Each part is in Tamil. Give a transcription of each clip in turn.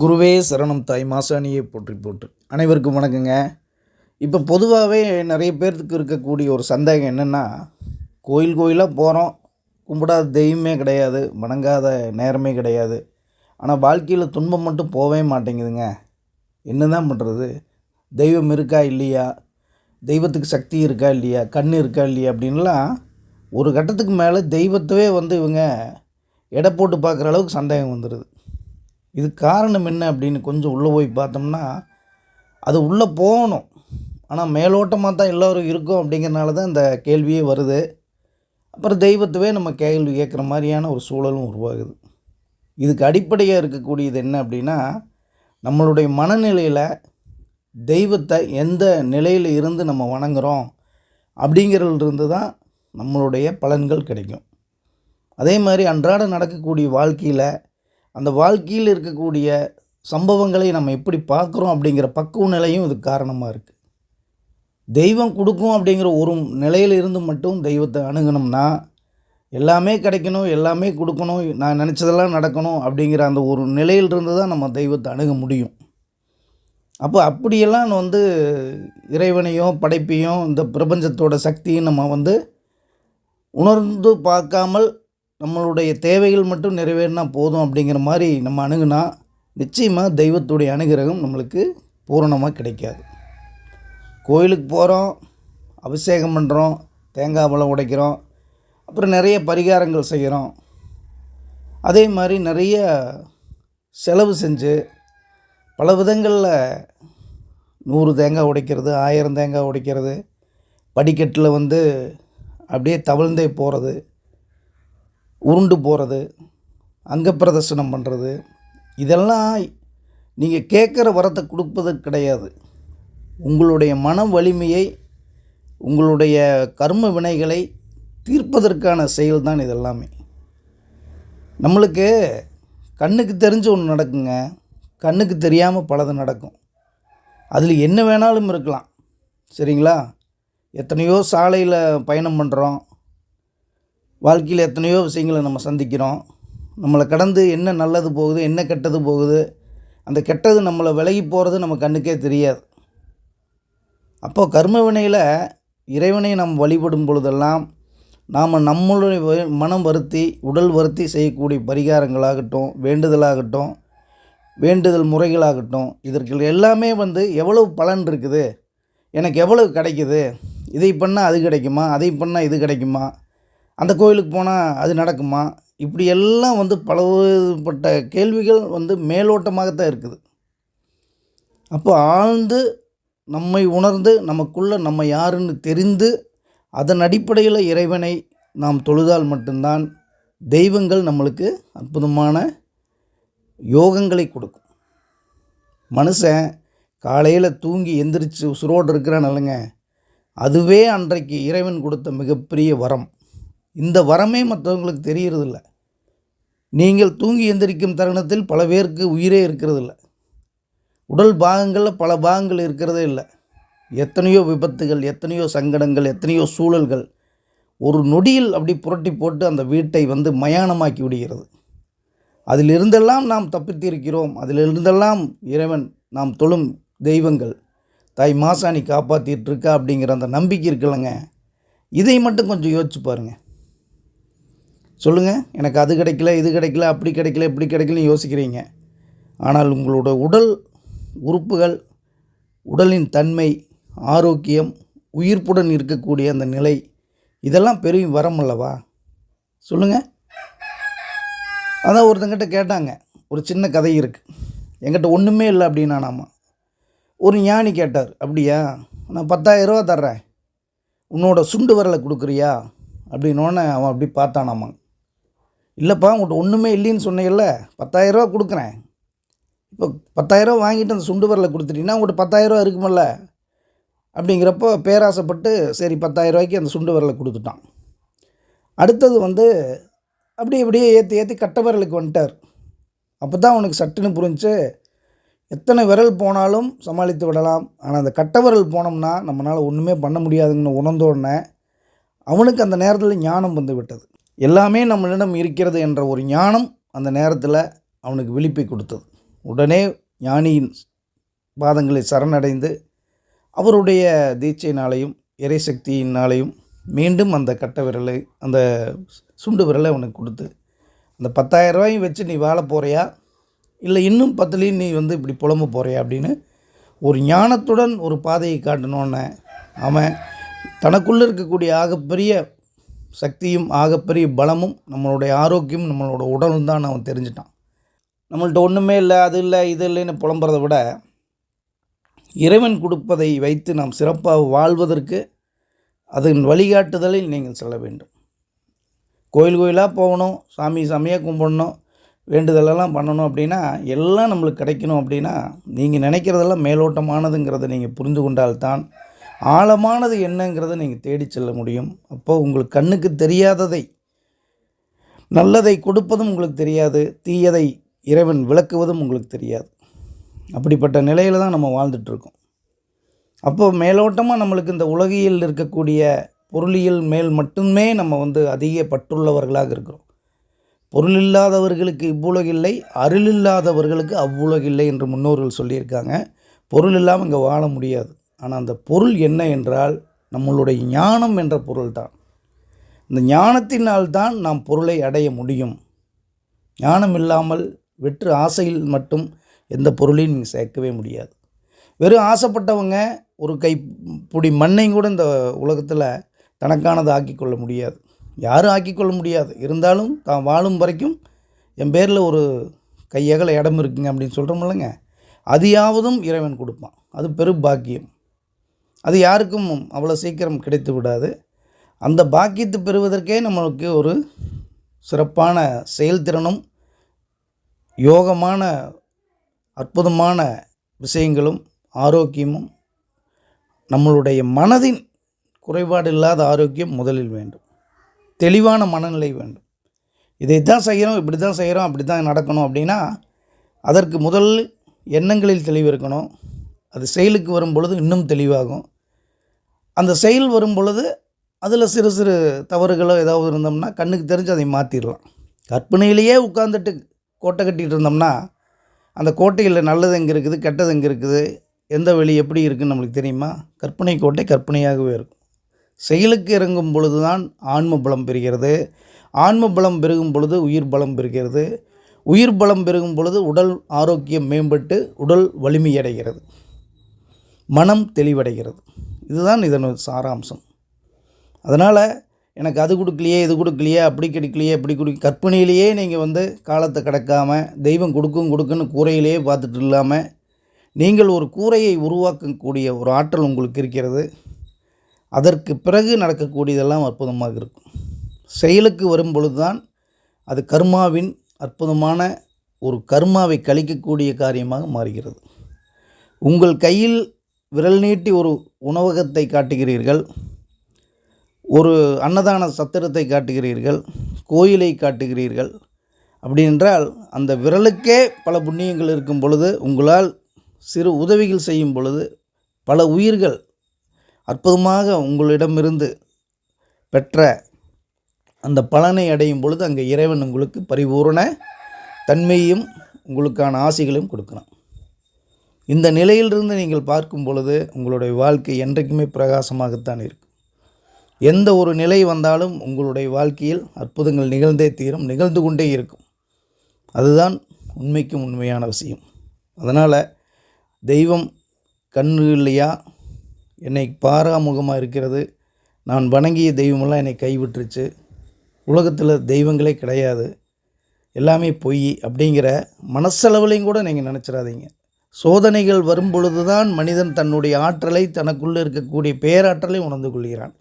குருவே சரணம் தாய் மாசாணியை போற்றி போட்டு அனைவருக்கும் வணக்கங்க. இப்போ பொதுவாகவே நிறைய பேர்த்துக்கு இருக்கக்கூடிய ஒரு சந்தேகம் என்னென்னா கோயில் கோயிலாக போகிறோம் கும்பிடாத தெய்வமே கிடையாது வணங்காத நேரமே கிடையாது. ஆனால் வாழ்க்கையில் துன்பம் மட்டும் போகவே மாட்டேங்குதுங்க. என்ன தான் பண்ணுறது தெய்வம் இருக்கா இல்லையா? தெய்வத்துக்கு சக்தி இருக்கா இல்லையா? கண் இருக்கா இல்லையா? அப்படின்லாம் ஒரு கட்டத்துக்கு மேலே தெய்வத்தவே வந்து இவங்க எடை போட்டு பார்க்குற அளவுக்கு சந்தேகம் வந்துடுது இது காரணம் என்ன அப்படின்னு கொஞ்சம் உள்ளே போய் பார்த்தோம்னா அது உள்ளே போகணும். ஆனால் மேலோட்டமாக தான் எல்லோரும் இருக்கும் அப்படிங்கிறனால தான் இந்த கேள்வியே வருது. அப்புறம் தெய்வத்தவே நம்ம கேள்வி கேட்குற மாதிரியான ஒரு சூழலும் உருவாகுது. இதுக்கு அடிப்படையாக இருக்கக்கூடியது என்ன அப்படின்னா நம்மளுடைய மனநிலையில் தெய்வத்தை எந்த நிலையில் இருந்து நம்ம வணங்குகிறோம் அப்படிங்கிறதுலேருந்து தான் நம்மளுடைய பலன்கள் கிடைக்கும். அதே மாதிரி அன்றாட நடக்கக்கூடிய வாழ்க்கையில் அந்த வாழ்க்கையில் இருக்கக்கூடிய சம்பவங்களை நம்ம எப்படி பார்க்குறோம் அப்படிங்கிற பக்குவ நிலையும் இதுக்கு காரணமாக இருக்குது தெய்வம் கொடுக்கும் அப்படிங்கிற ஒரு நிலையில் இருந்து மட்டும் தெய்வத்தை அணுகணும்னா எல்லாமே கிடைக்கணும் எல்லாமே கொடுக்கணும் நான் நினச்சதெல்லாம் நடக்கணும் அப்படிங்கிற அந்த ஒரு நிலையிலிருந்து தான் நம்ம தெய்வத்தை அணுக முடியும். அப்போ அப்படியெல்லாம் வந்து இறைவனையும் படைப்பையும் இந்த பிரபஞ்சத்தோட சக்தியும் நம்ம வந்து உணர்ந்து பார்க்காமல் நம்மளுடைய தேவைகள் மட்டும் நிறைவேறினா போதும் அப்படிங்கிற மாதிரி நம்ம அணுகுனா நிச்சயமாக தெய்வத்துடைய அனுகிரகம் நம்மளுக்கு பூரணமாக கிடைக்காது. கோயிலுக்கு போகிறோம் அபிஷேகம் பண்ணுறோம் தேங்காய் பழம் உடைக்கிறோம் அப்புறம் நிறைய பரிகாரங்கள் செய்கிறோம் அதே மாதிரி நிறைய செலவு செஞ்சு பல விதங்களில் நூறு தேங்காய் உடைக்கிறது ஆயிரம் தேங்காய் உடைக்கிறது படிக்கட்டில் வந்து அப்படியே தவழ்ந்தே போகிறது உருண்டு போகிறது அங்கப்பிரதர்சனம் பண்ணுறது இதெல்லாம் நீங்கள் கேட்குற வரத்தை கொடுப்பது கிடையாது. உங்களுடைய மன வலிமையை உங்களுடைய கர்ம வினைகளை தீர்ப்பதற்கான செயல் தான் இதெல்லாமே. நம்மளுக்கு கண்ணுக்கு தெரிஞ்ச ஒன்று நடக்குங்க கண்ணுக்கு தெரியாமல் பலது நடக்கும். அதில் என்ன வேணாலும் இருக்கலாம். சரிங்களா? எத்தனையோ சாலையில் பயணம் பண்ணுறோம் வாழ்க்கையில் எத்தனையோ விஷயங்களை நம்ம சந்திக்கிறோம். நம்மளை கடந்து என்ன நல்லது போகுது என்ன கெட்டது போகுது அந்த கெட்டது நம்மளை விலகி போகிறது நம்ம கண்ணுக்கே தெரியாது. அப்போது கர்ம வினையில் இறைவனை நாம் வழிபடும் பொழுதெல்லாம் நாம் நம்மளுடைய மனம் வருத்தி உடல் வருத்தி செய்யக்கூடிய பரிகாரங்களாகட்டும் வேண்டுதலாகட்டும் வேண்டுதல் முறைகளாகட்டும் இதற்கு எல்லாமே வந்து எவ்வளவு பலன் இருக்குது எனக்கு எவ்வளவு கிடைக்குது இதை பண்ணால் அது கிடைக்குமா அதை பண்ணால் இது கிடைக்குமா அந்த கோயிலுக்கு போனால் அது நடக்குமா? இப்படி எல்லாம் வந்து பலப்பட்ட கேள்விகள் வந்து மேலோட்டமாகத்தான் இருக்குது. அப்போ ஆழ்ந்து நம்மை உணர்ந்து நமக்குள்ளே நம்ம யாருன்னு தெரிந்து அதன் அடிப்படையில் இறைவனை நாம் தொழுதால் மட்டும்தான் தெய்வங்கள் நம்மளுக்கு அற்புதமான யோகங்களை கொடுக்கும். மனுஷன் காலையில் தூங்கி எந்திரிச்சு சுரோடு இருக்கிறான் இல்லைங்க. அதுவே அன்றைக்கு இறைவன் கொடுத்த மிகப்பெரிய வரம். இந்த வரமே மற்றவங்களுக்கு தெரியறதில்ல. நீங்கள் தூங்கி எந்திரிக்கும் தருணத்தில் பல பேருக்கு உயிரே இருக்கிறதில்ல. உடல் பாகங்களில் பல பாகங்கள் இருக்கிறதே இல்லை. எத்தனையோ விபத்துகள் எத்தனையோ சங்கடங்கள் எத்தனையோ சூழல்கள் ஒரு நொடியில் அப்படி புரட்டி போட்டு அந்த வீட்டை வந்து மயானமாக்கி விடுகிறது. அதிலிருந்தெல்லாம் நாம் தப்பித்திருக்கிறோம். அதிலிருந்தெல்லாம் இறைவன் நாம் தொழும் தெய்வங்கள். தாய் மாசாணி காப்பாற்றிட்டு இருக்கா அப்படிங்கிற அந்த நம்பிக்கை இருக்குல்லங்க. இதை மட்டும் கொஞ்சம் யோசிச்சு பாருங்கள் சொல்லுங்கள் எனக்கு அது கிடைக்கல இது கிடைக்கல அப்படி கிடைக்கல இப்படி கிடைக்கலன்னு யோசிக்கிறீங்க. ஆனால் உங்களோட உடல் உறுப்புகள் உடலின் தன்மை ஆரோக்கியம் உயிர்ப்புடன் இருக்கக்கூடிய அந்த நிலை இதெல்லாம் பெரிய வரம் அல்லவா? சொல்லுங்கள் அதான் ஒருத்தங்கிட்ட கேட்டாங்க. ஒரு சின்ன கதை இருக்குது என்கிட்ட ஒன்றுமே இல்லை அப்படின்னா நாம ஒரு ஞானி கேட்டார் அப்படியா? நான் பத்தாயிரம் ரூபா தர்றேன். உன்னோட சுண்டு விரலை கொடுக்குறியா? அப்படின்னோடனே அவன் அப்படி பார்த்தானாமா இல்லைப்பா உங்கள்கிட்ட ஒன்றுமே இல்லைன்னு சொன்னீங்கல்ல பத்தாயிரரூவா கொடுக்குறேன். இப்போ பத்தாயிரரூவா வாங்கிட்டு அந்த சுண்டு விரலை கொடுத்துட்டீங்கன்னா உங்கள்கிட்ட பத்தாயிரரூவா இருக்குமில்ல? அப்படிங்கிறப்போ பேராசைப்பட்டு சரி பத்தாயிரரூவாய்க்கு அந்த சுண்டு விரலை கொடுத்துட்டான். அடுத்தது வந்து அப்படியே அப்படியே ஏற்றி ஏற்றி கட்ட விரலுக்கு வந்துட்டார். அப்போ தான் அவனுக்கு சட்டுன்னு புரிஞ்சு எத்தனை விரல் போனாலும் சமாளித்து விடலாம். ஆனால் அந்த கட்ட விரல் போனோம்னா நம்மளால் ஒன்றுமே பண்ண முடியாதுங்கன்னு உணர்ந்த உடனே அவனுக்கு அந்த நேரத்தில் ஞானம் வந்து விட்டது. எல்லாமே நம்மளிடம் இருக்கிறது என்ற ஒரு ஞானம் அந்த நேரத்தில் அவனுக்கு விழிப்பை கொடுத்தது. உடனே ஞானியின் பாதங்களை சரணடைந்து அவருடைய தீட்சையினாலையும் இறைசக்தியினாலையும் மீண்டும் அந்த கட்ட விரலை அந்த சுண்டு விரலை அவனுக்கு கொடுத்து அந்த பத்தாயிரம் ரூபாயும் வச்சு நீ வாழ போகிறியா இல்லை இன்னும் பத்துலேயும் நீ வந்து இப்படி புலம்ப போகிறியா அப்படின்னு ஒரு ஞானத்துடன் ஒரு பாதையை காட்டணுன்னு அவன் தனக்குள்ளே இருக்கக்கூடிய ஆகப்பெரிய சக்தியும் ஆகப்பெரிய பலமும் நம்மளுடைய ஆரோக்கியம் நம்மளோட உடலும் தான் அவன் தெரிஞ்சிட்டான். நம்மள்ட்ட ஒன்றுமே இல்லை அது இல்லை இது இல்லைன்னு புலம்புறத விட இறைவன் கொடுப்பதை வைத்து நாம் சிறப்பாக வாழ்வதற்கு அதன் வழிகாட்டுதலில் நீங்கள் செல்ல வேண்டும். கோயில் கோயிலாக போகணும் சாமி சாமியாக கும்பிடணும் வேண்டுதலெல்லாம் பண்ணணும் அப்படின்னா எல்லாம் நம்மளுக்கு கிடைக்கணும் அப்படின்னா நீங்கள் நினைக்கிறதெல்லாம் மேலோட்டமானதுங்கிறத நீங்கள் புரிந்து கொண்டால்தான் ஆழமானது என்னங்கிறத நீங்கள் தேடி செல்ல முடியும். அப்போ உங்களுக்கு கண்ணுக்கு தெரியாததை நல்லதை கொடுப்பதும் உங்களுக்கு தெரியாது. தீயதை இறைவன் விளக்குவதும் உங்களுக்கு தெரியாது. அப்படிப்பட்ட நிலையில் தான் நம்ம வாழ்ந்துட்டுருக்கோம். அப்போ மேலோட்டமாக நம்மளுக்கு இந்த உலகியல் இருக்கக்கூடிய பொருளியல் மேல் மட்டுமே நம்ம வந்து அதிக பற்றுள்ளவர்களாக இருக்கிறோம். பொருள் இல்லாதவர்களுக்கு இவ்வுலகில்லை அருள் இல்லாதவர்களுக்கு அவ்வுலகில்லை என்று முன்னோர்கள் சொல்லியிருக்காங்க. பொருள் இல்லாமல் இங்கே வாழ முடியாது. ஆனால் அந்த பொருள் என்ன என்றால் நம்மளுடைய ஞானம் என்ற பொருள் தான் இந்த ஞானத்தினால் தான் நாம் பொருளை அடைய முடியும். ஞானம் இல்லாமல் வெற்று ஆசையில் மட்டும் எந்த பொருளையும் நீங்கள் சேர்க்கவே முடியாது. வெறும் ஆசைப்பட்டவங்க ஒரு கை பிடி மண்ணையும் கூட இந்த உலகத்தில் தனக்கானது ஆக்கி கொள்ள முடியாது. யாரும் ஆக்கி கொள்ள முடியாது. இருந்தாலும் தான் வாழும் வரைக்கும் என் பேரில் ஒரு கையகல இடம் இருக்குங்க அப்படின்னு சொல்கிறோமில்லங்க அதையாவதும் இறைவன் கொடுப்பான். அது பெரும் பாக்கியம். அது யாருக்கும் அவ்வளோ சீக்கிரம் கிடைத்து விடாது. அந்த பாக்கியத்தை பெறுவதற்கே நம்மளுக்கு ஒரு சிறப்பான செயல்திறனும் யோகமான அற்புதமான விஷயங்களும் ஆரோக்கியமும் நம்மளுடைய மனதின் குறைபாடு இல்லாத ஆரோக்கியம் முதலில் வேண்டும். தெளிவான மனநிலை வேண்டும். இதைத்தான் செய்கிறோம் இப்படி தான் செய்கிறோம் அப்படி தான் நடக்கணும் அப்படின்னா அதற்கு முதல் எண்ணங்களில் தெளிவு இருக்கணும். அது செயலுக்கு வரும் பொழுது இன்னும் தெளிவாகும். அந்த செயல் வரும் பொழுது அதில் சிறு சிறு தவறுகளோ ஏதாவது இருந்தோம்னா கண்ணுக்கு தெரிஞ்சு அதை மாற்றிடலாம் கற்பனையிலேயே உட்காந்துட்டு கோட்டை கட்டிகிட்டு இருந்தோம்னா அந்த கோட்டையில் நல்லது எங்கே இருக்குது கெட்டது எங்கே இருக்குது எந்த வழி எப்படி இருக்குதுன்னு நம்மளுக்கு தெரியுமா? கற்பனை கோட்டை கற்பனையாகவே இருக்கும். செயலுக்கு இறங்கும் பொழுது தான் ஆன்ம பலம் பெறுகிறது. ஆன்ம பலம் பெருகும் பொழுது உயிர் பலம் பெறுகிறது. உயிர் பலம் பெருகும் பொழுது உடல் ஆரோக்கியம் மேம்பட்டு உடல் வலிமையடைகிறது மனம் தெளிவடைகிறது. இதுதான் இதன் சாராம்சம். அதனால் எனக்கு அது கொடுக்கலையே இது கொடுக்கலையே அப்படி கிடைக்கலையே அப்படி கொடுக்க கற்பனையிலேயே நீங்கள் வந்து காலத்தை கடக்காமல் தெய்வம் கொடுக்கும் கொடுக்குன்னு கூரையிலேயே பார்த்துட்டு இல்லாமல் நீங்கள் ஒரு கூரையை உருவாக்கக்கூடிய ஒரு ஆற்றல் உங்களுக்கு இருக்கிறது. அதற்கு பிறகு நடக்கக்கூடியதெல்லாம் அற்புதமாக இருக்கும். செயலுக்கு வரும் பொழுது தான் அது கர்மாவின் அற்புதமான ஒரு கர்மாவை கழிக்கக்கூடிய காரியமாக மாறுகிறது. உங்கள் கையில் விரல் நீட்டி ஒரு உணவகத்தை காட்டுகிறீர்கள். ஒரு அன்னதான சத்திரத்தை காட்டுகிறீர்கள். கோயிலை காட்டுகிறீர்கள். அப்படி என்றால் அந்த விரலுக்கே பல புண்ணியங்கள் இருக்கும் பொழுது உங்களால் சிறு உதவிகள் செய்யும் பொழுது பல உயிர்கள் அற்புதமாக உங்களிடமிருந்து பெற்ற அந்த பலனை அடையும் பொழுது அங்கே இறைவன் உங்களுக்கு பரிபூரண தன்மையும் உங்களுக்கான ஆசைகளையும் கொடுக்கணும் இந்த நிலையிலிருந்து நீங்கள் பார்க்கும் பொழுது உங்களுடைய வாழ்க்கை என்றைக்குமே பிரகாசமாகத்தான் இருக்கும். எந்த ஒரு நிலை வந்தாலும் உங்களுடைய வாழ்க்கையில் அற்புதங்கள் நிகழ்ந்தே தீரும் நிகழ்ந்து கொண்டே இருக்கும். அதுதான் உண்மைக்கும் உண்மையான விஷயம். அதனால் தெய்வம் கண்ணு இல்லையா? என்னை பாராமுகமாக இருக்கிறது. நான் வணங்கிய தெய்வமெல்லாம் என்னை கைவிட்டுருச்சு. உலகத்தில் தெய்வங்களே கிடையாது. எல்லாமே பொய் அப்படிங்கிற மனசளவுலையும் கூட நீங்கள் நினச்சிடாதீங்க சோதனைகள் வரும்பொழுதுதான் மனிதன் தன்னுடைய ஆற்றலை தனக்குள்ளே இருக்கக்கூடிய பேராற்றலை உணர்ந்து கொள்கிறான்.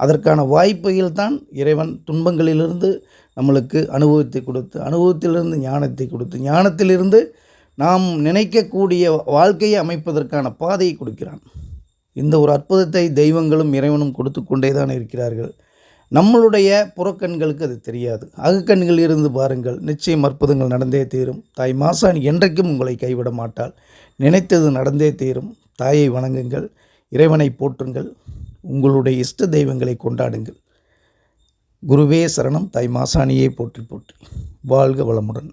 அதற்கான வாய்ப்பையில் தான் இறைவன் துன்பங்களிலிருந்து நம்மளுக்கு அனுபவத்தை கொடுத்து அனுபவத்திலிருந்து ஞானத்தை கொடுத்து ஞானத்திலிருந்து நாம் நினைக்கக்கூடிய வாழ்க்கையை அமைப்பதற்கான பாதையை கொடுக்கிறான். இந்த ஒரு அற்புதத்தை தெய்வங்களும் இறைவனும் கொடுத்து கொண்டே தான் இருக்கிறார்கள். நம்மளுடைய புறக்கண்களுக்கு அது தெரியாது. அகக்கண்கள் இருந்து பாருங்கள் நிச்சயம் அற்புதங்கள் நடந்தே தீரும். தாய் மாசாணி என்றைக்கும் உங்களை கைவிட மாட்டாள். நினைத்தது நடந்தே தீரும். தாயை வணங்குங்கள் இறைவனை போற்றுங்கள் உங்களுடைய இஷ்ட தெய்வங்களை கொண்டாடுங்கள். குருவே சரணம் தாய் மாசாணியை போற்றி போற்றி. வாழ்க வளமுடன்.